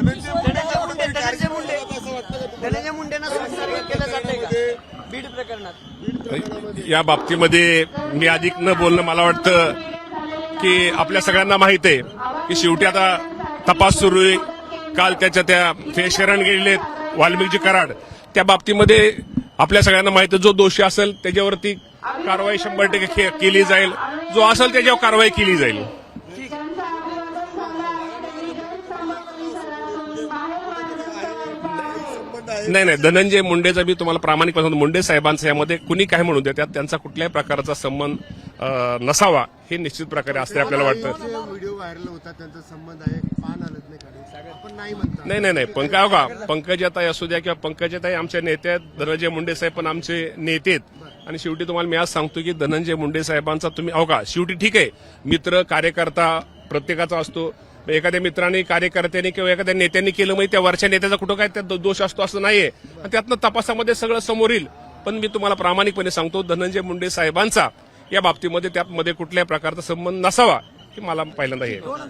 धनंजय मुंडे धनंजय मुंडे. धनंजय मुंडेंना संसर्ग केला जातंय का? बीड प्रकरणात. या बाबतीमध्ये मी अधिक न बोलणं मला वाटतं की आपल्या सगळ्यांना माहीत आहे की शेवटी आता तपास सुरू आहे. काल त्याच्या त्या ते शरण गेलेले वाल्मिकजी कराड. त्या बाबतीमध्ये आपल्या सगळ्यांना माहिती आहे, जो दोषी असेल त्याच्यावरती कारवाई शंभर टक्के के- केली जाईल. जो असेल त्याच्यावर कारवाई केली जाईल. नाही नाही धनंजय मुंडेचा मी तुम्हाला प्रामाणिकपणे सांगतो, मुंडे साहेबांचा यामध्ये कुणी काय म्हणू देतात त्यांचा कुठल्याही प्रकारचा संबंध नसावा हे निश्चित प्रकारे असते आपल्याला वाटतं. व्हिडिओ व्हायरल होता त्यांचा संबंध आहे पान आलत नाही नाही नाही नाही पंकज हो का? पंकजाताई असू द्या किंवा पंकजाताई आमच्या नेते आहेत धनंजय मुंडे साहेब पण आमचे नेते आहेत. आणि शेवटी तुम्हाला मी आज सांगतो की धनंजय मुंडे साहेबांचा तुम्ही अहो का शेवटी ठीक आहे. मित्र कार्यकर्ता प्रत्येकाचा असतो. एखाद्या मित्राने कार्यकर्त्यांनी किंवा एखाद्या नेत्यांनी केलं म्हणजे त्या वरच्या नेत्याचा कुठं काय त्यात दोष असतो असं नाहीये. त्यातनं तपासामध्ये सगळं समोर येईल. पण मी तुम्हाला प्रामाणिकपणे सांगतो धनंजय मुंडे साहेबांचा या बाबतीमध्ये त्यामध्ये कुठल्याही प्रकारचा संबंध नसावा हे मला पहिल्यांदा येईल